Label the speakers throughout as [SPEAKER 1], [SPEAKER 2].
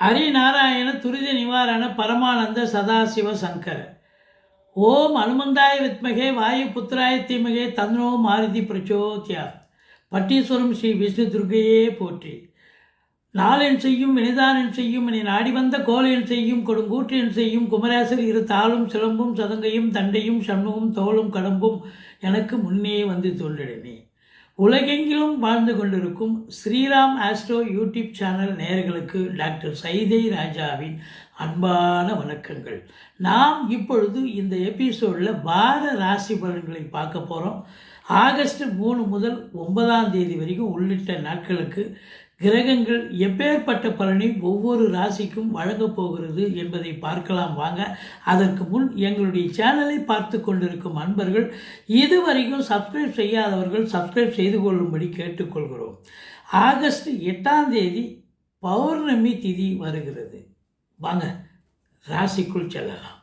[SPEAKER 1] ஹரிநாராயண துரித நிவாரண பரமானந்த சதாசிவ சங்கர. ஓம் அனுமந்தாய வித்மகே வாயு புத்திராய தீமகே தன்னோ மாருதி பிரச்சோத்யா. பட்டீஸ்வரம் ஸ்ரீ விஷ்ணு துர்கையே போற்றி. நாளென் செய்யும் வினிதானன் செய்யும் இனி நாடி வந்த கோலென் செய்யும் கொடுங்கூற்றின் செய்யும் குமராசர் இரு தாளும் சிலம்பும் சதங்கையும் தண்டையும் சண்முகம் தோளும் கடம்பும் எனக்கு முன்னே வந்து தோன்றினே உலகெங்கிலும் வாழ்ந்து கொண்டிருக்கும் ஸ்ரீராம் ஆஸ்ட்ரோ யூடியூப் சேனல் நேயர்களுக்கு டாக்டர் சைதை ராஜாவின் அன்பான வணக்கங்கள். நாம் இப்பொழுது இந்த எபிசோடில் வார ராசி பலன்களை பார்க்க போகிறோம் ஆகஸ்ட் மூணு முதல் ஒன்பதாம் தேதி வரைக்கும் உள்ளிட்ட நாட்களுக்கு கிரகங்கள் எப்பேற்பட்ட பலனை ஒவ்வொரு ராசிக்கும் வழங்கப் போகிறது என்பதை பார்க்கலாம் வாங்க. அதற்கு முன் எங்களுடைய சேனலை பார்த்து கொண்டிருக்கும் அன்பர்கள் இதுவரைக்கும் சப்ஸ்கிரைப் செய்யாதவர்கள் சப்ஸ்கிரைப் செய்து கொள்ளும்படி கேட்டுக்கொள்கிறோம். ஆகஸ்ட் எட்டாம் தேதி பௌர்ணமி திதி வருகிறது. வாங்க ராசிக்குள் செல்லலாம்.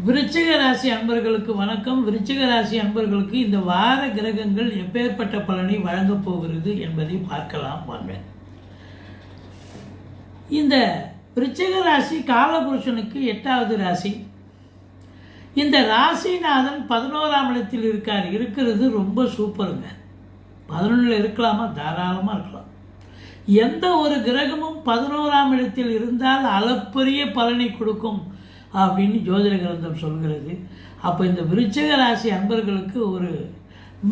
[SPEAKER 1] விருச்சிக ராசி அன்பர்களுக்கு வணக்கம். விருச்சிக ராசி அன்பர்களுக்கு இந்த வார கிரகங்கள் எப்பேற்பட்ட பலனை வழங்கப் போகிறது என்பதை பார்க்கலாம் வாங்க. இந்த விருச்சிக ராசி காலபுருஷனுக்கு எட்டாவது ராசி. இந்த ராசிநாதன் பதினோராம் இடத்தில் இருக்கார். இருக்கிறது ரொம்ப சூப்பருங்க. பதினொன்றில் இருக்கலாமா? தாராளமாக இருக்கலாம். எந்த ஒரு கிரகமும் பதினோராம் இடத்தில் இருந்தால் அளப்பரிய பலனை கொடுக்கும். அப்படின்னு ஜோதிட கிரந்தம் சொல்கிறது. அப்போ இந்த விருச்சக ராசி அன்பர்களுக்கு ஒரு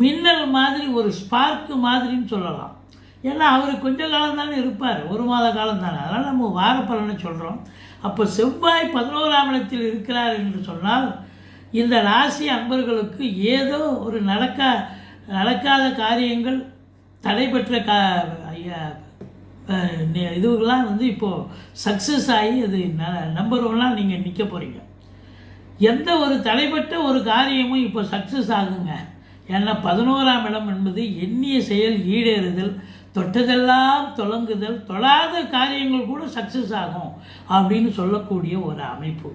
[SPEAKER 1] மின்னல் மாதிரி ஒரு ஸ்பார்க்கு மாதிரின்னு சொல்லலாம். ஏன்னா அவர் கொஞ்ச காலம் தானே இருப்பார். ஒரு மாத காலம் தானே. அதனால் நம்ம வார பலனை சொல்கிறோம் அப்போ செவ்வாய் பதினோராம் இடத்தில் இருக்கிறார் என்று சொன்னால் இந்த ராசி அன்பர்களுக்கு ஏதோ ஒரு நடக்க நடக்காத காரியங்கள் தடைபெற்ற கா ஐயா இதுவெல்லாம் வந்து இப்போது சக்ஸஸ் ஆகி அது நம்பர் ஒன்னாக நீங்கள் நிற்க போகிறீங்க எந்த ஒரு தலைப்பட்ட ஒரு காரியமும் இப்போ சக்ஸஸ் ஆகுங்க. ஏன்னா பதினோராம் இடம் என்பது எண்ணிய செயல் ஈடேறுதல் தொட்டதெல்லாம் தொடங்குதல் தொழாத காரியங்கள் கூட சக்ஸஸ் ஆகும் அப்படின்னு சொல்லக்கூடிய ஒரு அமைப்பு.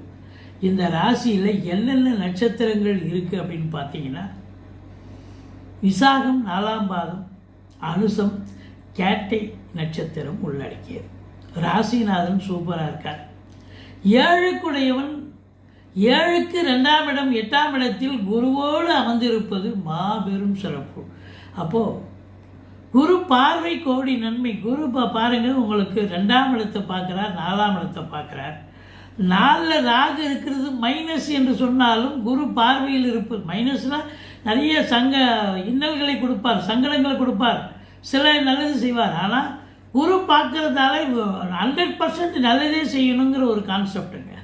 [SPEAKER 1] இந்த ராசியில் என்னென்ன நட்சத்திரங்கள் இருக்குது அப்படின்னு பார்த்தீங்கன்னா விசாகம் நாலாம் பாதம் அனுசம் கேட்டை நட்சத்திரம் உள்ளடக்கியது. ராசிநாதன் சூப்பராக இருக்கார். ஏழுக்குடையவன் ஏழுக்கு ரெண்டாம் இடம் எட்டாம் இடத்தில் குருவோடு அமர்ந்திருப்பது மாபெரும் சிறப்பு. அப்போது குரு பார்வை கோடி நன்மை. குரு பா- பாருங்க உங்களுக்கு ரெண்டாம் இடத்தை பார்க்குறார் நாலாம் இடத்தை பார்க்குறார். நாலில் ராகு இருக்கிறது மைனஸ் என்று சொன்னாலும் குரு பார்வையில் இருப்பது மைனஸ்னால் நிறைய சங்க இன்னல்களை கொடுப்பார் சங்கடங்களை கொடுப்பார். சில நல்லது செய்வார். ஆனால் குரு பார்க்கறதால ஹண்ட்ரட் பர்சன்ட் நல்லதே செய்யணுங்கிற ஒரு கான்செப்டுங்க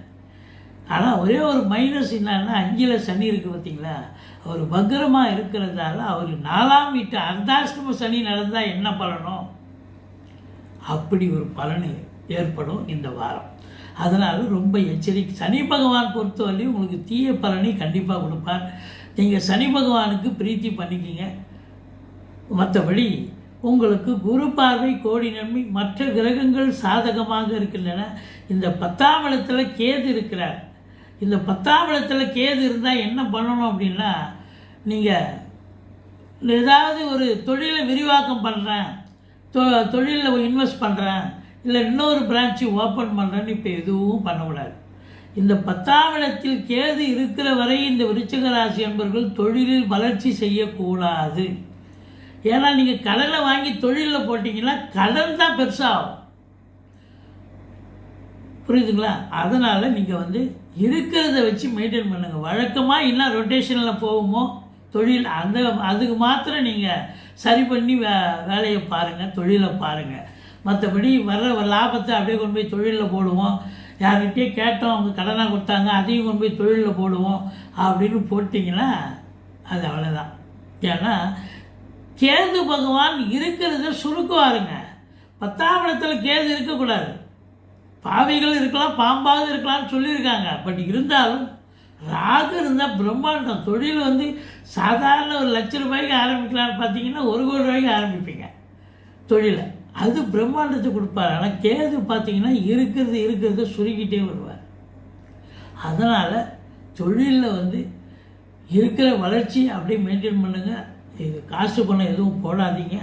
[SPEAKER 1] ஆனால் ஒரே ஒரு மைனஸ் என்னன்னா அஞ்சில் சனி இருக்குது பார்த்தீங்களா? அவர் பக்ரமாக இருக்கிறதால அவர் நாலாம் வீட்டு அர்த்தாஷ்டம சனி நடந்தால் என்ன பலனோ? அப்படி ஒரு பலன் ஏற்படும் இந்த வாரம். அதனால் ரொம்ப எச்சரிக்கை. சனி பகவான் பொறுத்தவரையும் உங்களுக்கு தீய பலனை கண்டிப்பாக கொடுப்பார். நீங்கள் சனி பகவானுக்கு பிரீத்தி பண்ணிக்கிங்க. மற்றபடி உங்களுக்கு குரு பார்வை கோடி நன்மை மற்ற கிரகங்கள் சாதகமாக இருக்கின்றன. இந்த பத்தாம் இடத்துல கேது இருக்கிறார். இந்த பத்தாம் இடத்துல கேது இருந்தால் என்ன பண்ணணும் அப்படின்னா நீங்கள் ஏதாவது ஒரு தொழிலை விரிவாக்கம் பண்ணுறேன் தொ தொழிலில் இன்வெஸ்ட் பண்ணுறேன் இல்லை இன்னொரு பிரான்ச்சு ஓப்பன் பண்ணுறேன்னு இப்போ எதுவும் பண்ணக்கூடாது. இந்த பத்தாம் இடத்தில் கேது இருக்கிற வரை இந்த விருச்சிக ராசி என்பவர்கள் தொழிலில் வளர்ச்சி செய்யக்கூடாது. ஏன்னா நீங்கள் கடனை வாங்கி தொழிலில் போட்டிங்கன்னா கடன் தான் பெருசாகும். புரியுதுங்களா? அதனால் நீங்கள் வந்து இருக்கிறத வச்சு மெயின்டைன் பண்ணுங்கள் வழக்கமாக என்ன ரொட்டேஷனில் போகுமோ தொழில் அந்த அதுக்கு மாத்திரம் நீங்கள் சரி பண்ணி வே வேலையை பாருங்கள் தொழிலை பாருங்கள் மற்றபடி வர்ற லாபத்தை அப்படியே கொண்டு போய் தொழிலில் போடுவோம். யார்கிட்டயே கேட்டோம் அவங்க கடனாக கொடுத்தாங்க அதையும் கொண்டு போய் தொழிலில் போடுவோம் அப்படின்னு போட்டிங்கன்னா அது அவ்வளோதான் ஏன்னா கேது பகவான் இருக்கிறத சுருக்குவாருங்க. பத்தாம் இடத்துல கேது இருக்கக்கூடாது. பாவிகள் இருக்கலாம் பாம்பாவது இருக்கலாம்னு சொல்லியிருக்காங்க. பட் இருந்தாலும் ராகு இருந்தால் பிரம்மாண்டம். தொழில் வந்து சாதாரண ஒரு லட்ச ரூபாய்க்கு ஆரம்பிக்கலாம்னு பார்த்தீங்கன்னா ஒரு கோடி ரூபாய்க்கு ஆரம்பிப்பீங்க. தொழிலை. அது பிரம்மாண்டத்தை கொடுப்பார். ஆனால் கேது பார்த்தீங்கன்னா இருக்கிறது இருக்கிறத சுருக்கிட்டே வருவார். அதனால் தொழிலில் வந்து இருக்கிற வளர்ச்சி அப்படியே மெயின்டைன் பண்ணுங்கள் இது காசு பணம் எதுவும் போடாதீங்க.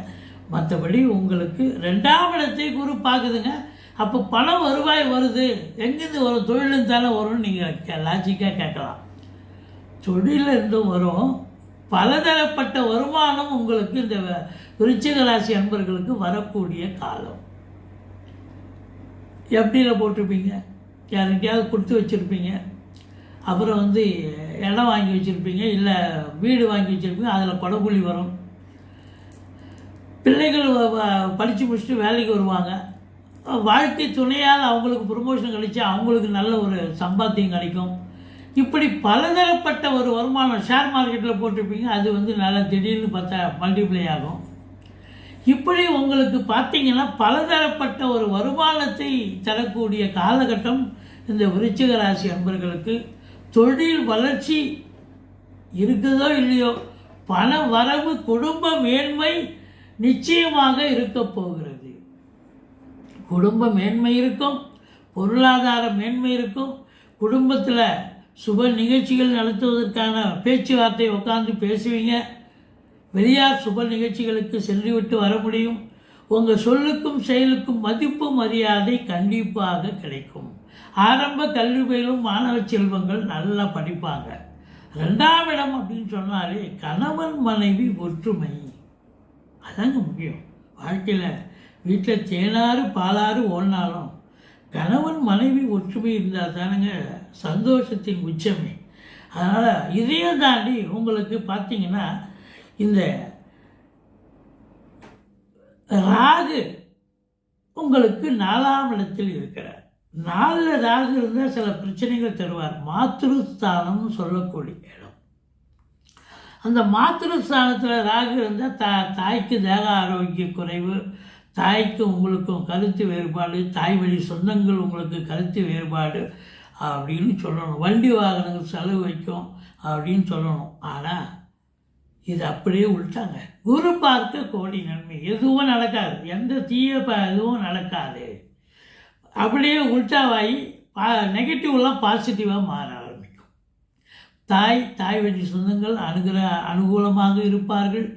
[SPEAKER 1] மற்றபடி உங்களுக்கு ரெண்டாம் இடத்தை குரு பார்க்குதுங்க. அப்போ பணம் வருவாய் வருது. எங்கேருந்து வரும்? தொழிலும் தானே வரும்னு நீங்கள் லாஜிக்காக கேட்கலாம். தொழிலில் வரும். பலதரப்பட்ட வருமானம் உங்களுக்கு இந்த விருச்சிக ராசி அன்பர்களுக்கு வரக்கூடிய காலம். எப்படியில் போட்டிருப்பீங்க? யாருக்கையாவது கொடுத்து வச்சுருப்பீங்க? அப்புறம் வந்து இடம் வாங்கி வச்சுருப்பீங்க இல்லை வீடு வாங்கி வச்சுருப்பீங்க அதில் கொடப்புள்ளி வரும். பிள்ளைகள் படித்து முடிச்சுட்டு வேலைக்கு வருவாங்க. வாழ்க்கை துணையால் அவங்களுக்கு ப்ரொமோஷன் கிடைச்சி அவங்களுக்கு நல்ல ஒரு சம்பாத்தியம் கிடைக்கும். இப்படி பலதரப்பட்ட ஒரு வருமானம் ஷேர் மார்க்கெட்டில் போட்டிருப்பீங்க அது வந்து நல்லா திடீர்னு பார்த்தா மல்டிப்ளை ஆகும். இப்படி உங்களுக்கு பார்த்தீங்கன்னா பலதரப்பட்ட ஒரு வருமானத்தை தரக்கூடிய காலகட்டம் இந்த விருச்சிக ராசி அன்பர்களுக்கு. தொழில் வளர்ச்சி இருக்குதோ இல்லையோ பண வரவு குடும்ப மேன்மை நிச்சயமாக இருக்க போகிறது. குடும்ப மேன்மை இருக்கும் பொருளாதார மேன்மை இருக்கும் குடும்பத்தில் சுப நிகழ்ச்சிகள் நடத்துவதற்கான பேச்சுவார்த்தை உட்காந்து பேசுவீங்க. வெளியார் சுப நிகழ்ச்சிகளுக்கு சென்றுவிட்டு வர முடியும். உங்கள் சொல்லுக்கும் செயலுக்கும் மதிப்பு மரியாதை கண்டிப்பாக கிடைக்கும். ஆரம்ப கல்வி பயிலும் மாணவ செல்வங்கள் நல்லா படிப்பாங்க. ரெண்டாம் இடம் அப்படின்னு சொன்னாலே கணவன் மனைவி ஒற்றுமை. அதாங்க முக்கியம். வாழ்க்கையில் வீட்டில் தேனாறு பாலாறு ஓடினாலும் கணவன் மனைவி ஒற்றுமை இருந்தால் தானுங்க சந்தோஷத்தின் உச்சமே. அதனால் இதையும் தாண்டி உங்களுக்கு பார்த்தீங்கன்னா இந்த ராகு உங்களுக்கு நாலாம் இடத்தில் இருக்கிறார். நாளில் ராகு இருந்தால் சில பிரச்சனைகள் தருவார். மாத்திருஸ்தானம்னு சொல்லக்கூடிய இடம். அந்த மாத்திருஸ்தானத்தில் ராகு இருந்தால் தா தாய்க்கு தேக ஆரோக்கிய குறைவு தாய்க்கு உங்களுக்கும் கருத்து வேறுபாடு தாய் வழி சொந்தங்கள் உங்களுக்கு கருத்து வேறுபாடு அப்படின்னு சொல்லணும். வண்டி வாகனங்கள் செலவு வைக்கும் அப்படின்னு சொல்லணும். ஆனால் இது அப்படியே விட்டாங்க குரு பார்க்க கோடி நன்மை. எதுவும் நடக்காது. எந்த தீய எதுவும் நடக்காது. அப்படியே உல்டாவாகி பா நெகட்டிவ்லாம் பாசிட்டிவாக மாற ஆரம்பிக்கும். தாய் தாய் வழி சொந்தங்கள் அணுகிற அனுகூலமாக இருப்பார்கள்.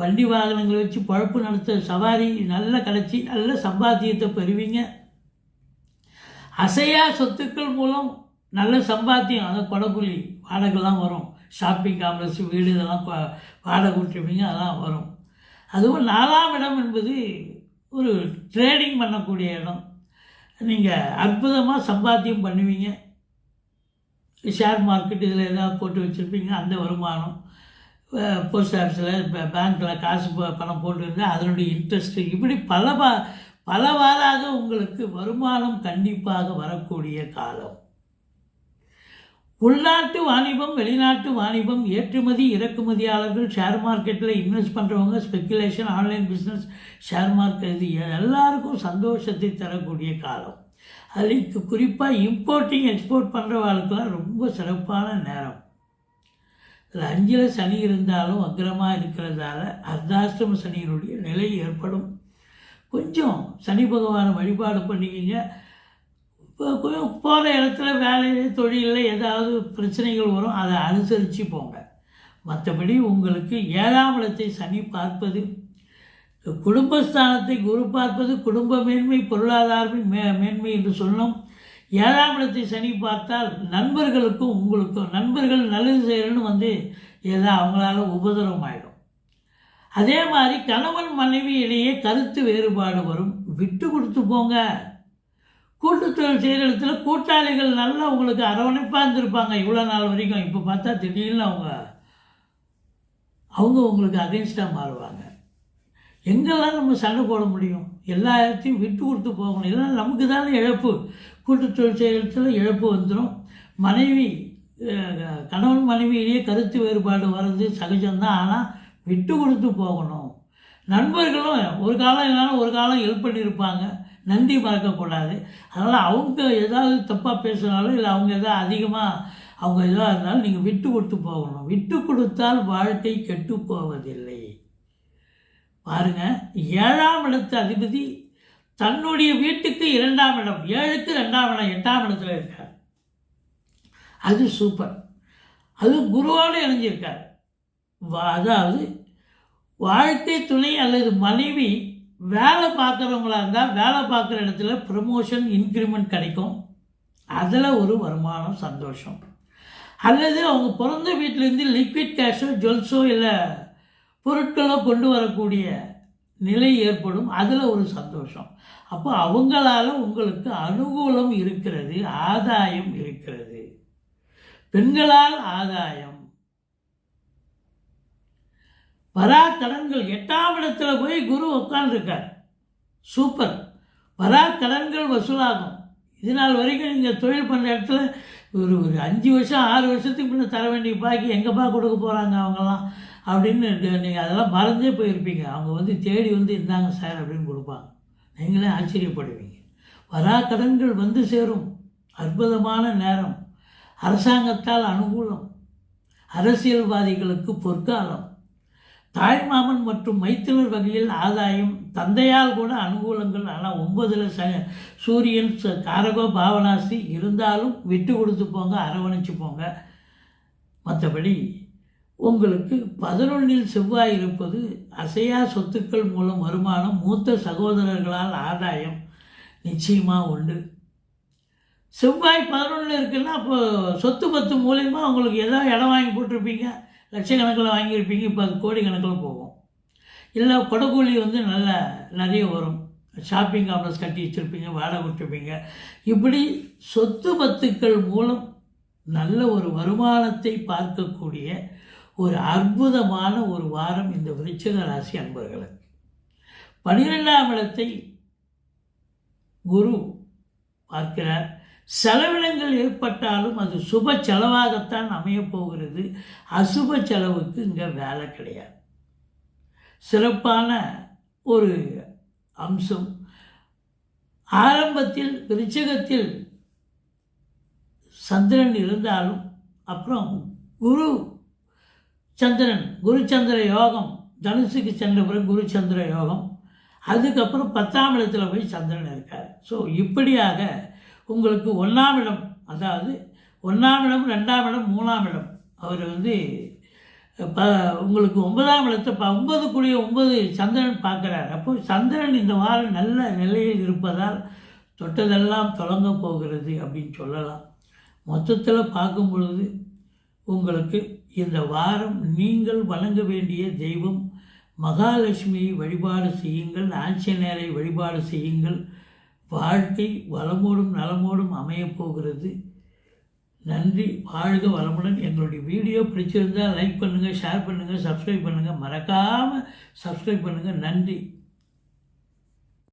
[SPEAKER 1] வண்டி வாகனங்களை வச்சு பழப்பு நடத்த சவாரி நல்ல கிடச்சி நல்ல சம்பாத்தியத்தை பெறுவீங்க. அசையா சொத்துக்கள் மூலம் நல்ல சம்பாத்தியம் அதை கொடக்குழி வாடகைலாம் வரும். ஷாப்பிங் காம்ப்ளெக்ஸ் வீடு இதெல்லாம் வாடகை விட்டுருப்பீங்க அதெல்லாம் வரும். அதுவும் நாலாம் இடம் என்பது ஒரு ட்ரேடிங் பண்ணக்கூடிய இடம். நீங்கள் அற்புதமாக சம்பாத்தியம் பண்ணுவீங்க. ஷேர் மார்க்கெட் இதில் ஏதாவது போட்டு வச்சுருப்பீங்க அந்த வருமானம். போஸ்ட் ஆஃபீஸில் இப்போ பேங்க்கில் காசு பணம் போட்டுருந்தா அதனுடைய இன்ட்ரெஸ்ட்டு இப்படி பல பா பலவாறாக உங்களுக்கு வருமானம் கண்டிப்பாக வரக்கூடிய காலம். உள்நாட்டு வாணிபம் வெளிநாட்டு வாணிபம் ஏற்றுமதி இறக்குமதியாளர்கள் ஷேர் மார்க்கெட்டில் இன்வெஸ்ட் பண்ணுறவங்க speculation online business share market இது எல்லாருக்கும் சந்தோஷத்தை தரக்கூடிய காலம். அதுக்கு குறிப்பாக இம்போர்ட்டிங் எக்ஸ்போர்ட் பண்ணுறவாளுக்கெல்லாம் ரொம்ப சிறப்பான நேரம். இதில் அஞ்சில் சனி இருந்தாலும் அக்கிரமாக இருக்கிறதால அர்த்தாஷ்டம சனியினுடைய நிலை ஏற்படும். கொஞ்சம் சனி பகவானை வழிபாடு பண்ணிக்கிங்க. போகிற இடத்துல வேலையில் தொழிலில் ஏதாவது பிரச்சனைகள் வரும் அதை அனுசரித்து போங்க. மற்றபடி உங்களுக்கு ஏழாம் இடத்தை சனி பார்ப்பது குடும்பஸ்தானத்தை குரு பார்ப்பது குடும்ப மேன்மை பொருளாதார மே மேன்மை என்று சொல்லும் ஏழாம் இடத்தை சனி பார்த்தால் நண்பர்களுக்கும் உங்களுக்கும் நண்பர்கள் நல்லது செய்யணும்னு வந்து ஏதோ அவங்களால உபதிரவம் ஆகிடும் அதே மாதிரி கணவன் மனைவி இடையே கருத்து வேறுபாடு வரும். விட்டு கொடுத்து போங்க. கூட்டுத்தொழில் செயலத்தில் கூட்டாளிகள் நல்லா உங்களுக்கு அரவணைப்பாக இருந்திருப்பாங்க. இவ்வளோ நாள் வரைக்கும். இப்போ பார்த்தா திடீர்னு அவங்க அவங்க உங்களுக்கு அகைன்ஸ்டாக மாறுவாங்க. எங்கெல்லாம் நம்ம சண்டை போட முடியும்? எல்லா இடத்தையும் விட்டு கொடுத்து போகணும். இல்லைன்னா நமக்கு தானே இழப்பு. கூட்டுத்தொழில் செயலத்தில் இழப்பு வந்துடும் மனைவி கணவன் மனைவியிலேயே கருத்து வேறுபாடு வர்றது சகஜம்தான். ஆனால் விட்டு கொடுத்து போகணும். நண்பர்களும் ஒரு காலம் இல்லைன்னா ஒரு காலம் ஹெல்ப் பண்ணியிருப்பாங்க. நன்றி மறக்கக்கூடாது அதனால் அவங்க ஏதாவது தப்பாக பேசுனாலும் இல்லை அவங்க எதாவது அதிகமாக அவங்க எதாக இருந்தாலும் நீங்கள் விட்டு கொடுத்து போகணும். விட்டு கொடுத்தால் வாழ்க்கை கெட்டு போவதில்லை. பாருங்க ஏழாம் இடத்து அதிபதி தன்னுடைய வீட்டுக்கு இரண்டாம் இடம் ஏழுக்கு ரெண்டாம் இடம் எட்டாம் இடத்துல இருக்கார். அது சூப்பர் அது குருவோடு இணைஞ்சிருக்கார். அதாவது வாழ்க்கை துணை அல்லது மனைவி வேலை பார்க்குறவங்களா இருந்தால் வேலை பார்க்குற இடத்துல ப்ரமோஷன் இன்க்ரிமெண்ட் கிடைக்கும். அதில் ஒரு வருமானம் சந்தோஷம். அல்லது அவங்க பிறந்த வீட்டிலேருந்து லிக்விட் கேஷோ ஜுவல்ஸோ இல்லை பொருட்களோ கொண்டு வரக்கூடிய நிலை ஏற்படும். அதில் ஒரு சந்தோஷம். அப்போ அவங்களால உங்களுக்கு அனுகூலம் இருக்கிறது ஆதாயம் இருக்கிறது. பெண்களால் ஆதாயம் வரா கடன்கள் எட்டாம் இடத்துல போய் குரு உட்காந்துருக்கார் சூப்பர். வரா கடன்கள் வசூலாகும். இது நாள் வரைக்கும் நீங்கள் தொழில் பண்ணுற இடத்துல ஒரு ஒரு அஞ்சு வருஷம் ஆறு வருஷத்துக்கு முன்னே தர வேண்டிய பாக்கி எங்கேப்பா கொடுக்க போகிறாங்க அவங்கெல்லாம் அப்படின்னு நீங்கள் அதெல்லாம் மறந்தே போயிருப்பீங்க. அவங்க வந்து தேடி வந்து இந்தாங்க சார் அப்படின்னு கொடுப்பாங்க. நீங்களே ஆச்சரியப்படுவீங்க. வராக்கடன்கள் வந்து சேரும். அற்புதமான நேரம். அரசாங்கத்தால் அனுகூலம். அரசியல்வாதிகளுக்கு பொற்காலம். தாய்மாமன் மற்றும் மைத்திலர் வகையில் ஆதாயம். தந்தையால் கூட அனுகூலங்கள். ஆனால் ஒன்பதில் ச சூரியன் ச- காரகோ பாவனாசி இருந்தாலும் விட்டு கொடுத்து போங்க அரவணைச்சு போங்க. மற்றபடி உங்களுக்கு பதினொன்றில் செவ்வாய் இருப்பது அசையா சொத்துக்கள் மூலம் வருமானம். மூத்த சகோதரர்களால் ஆதாயம் நிச்சயமாக உண்டு. செவ்வாய் பதினொன்றில் இருக்குன்னா அப்போ சொத்து பத்து மூலயமா உங்களுக்கு ஏதோ இடம் வாங்கி போட்டிருப்பீங்க. லட்சக்கணக்கில் வாங்கியிருப்பீங்க இப்போ அது கோடி கணக்கில் போகும். இல்லை கொடக்கூலி வந்து நல்ல நிறைய வரும். ஷாப்பிங் காம்ப்ளெக்ஸ் கட்டி வச்சுருப்பீங்க வாடகை விட்டுருப்பீங்க இப்படி சொத்து பத்துக்கள் மூலம் நல்ல ஒரு வருமானத்தை பார்க்கக்கூடிய ஒரு அற்புதமான ஒரு வாரம் இந்த விருச்சக ராசி அன்பர்களுக்கு. பனிரெண்டாம் இடத்தை குரு பார்க்கிறார். செலவினங்கள் ஏற்பட்டாலும் அது சுப செலவாகத்தான் அமையப் போகிறது அசுப செலவுக்கு இங்கே வேலை கிடையாது. சிறப்பான ஒரு அம்சம். ஆரம்பத்தில் விருச்சகத்தில் சந்திரன் இருந்தாலும் அப்புறம் குரு சந்திரன் குருச்சந்திர யோகம் தனுசுக்கு சென்ற பிறகு குரு சந்திர யோகம் அதுக்கப்புறம் பத்தாம் இடத்துல போய் சந்திரன் இருக்கார். ஸோ இப்படியாக உங்களுக்கு ஒன்றாம் இடம் அதாவது ஒன்றாம் இடம் ரெண்டாம் இடம் மூணாம் இடம். அவர் வந்து ப உங்களுக்கு ஒன்பதாம் இடத்தை ப ஒன்பது கூடிய ஒன்பது சந்திரன் பார்க்குறார். அப்போ சந்திரன் இந்த வாரம் நல்ல நிலையில் இருப்பதால் தொட்டதெல்லாம் தொடங்க போகிறது அப்படின்னு சொல்லலாம். மொத்தத்தில் பார்க்கும் பொழுது உங்களுக்கு இந்த வாரம் நீங்கள் வணங்க வேண்டிய தெய்வம் மகாலட்சுமியை வழிபாடு செய்யுங்கள் ஆஞ்சநேயரை வழிபாடு செய்யுங்கள் வாழ்க்கை வளமோடும் நலமோடும் அமையப்போகிறது நன்றி வாழ்க வளமுடன். எங்களுடைய வீடியோ பிடிச்சிருந்தால் லைக் பண்ணுங்கள் ஷேர் பண்ணுங்கள் சப்ஸ்கிரைப் பண்ணுங்கள் மறக்காமல் சப்ஸ்கிரைப் பண்ணுங்கள் நன்றி.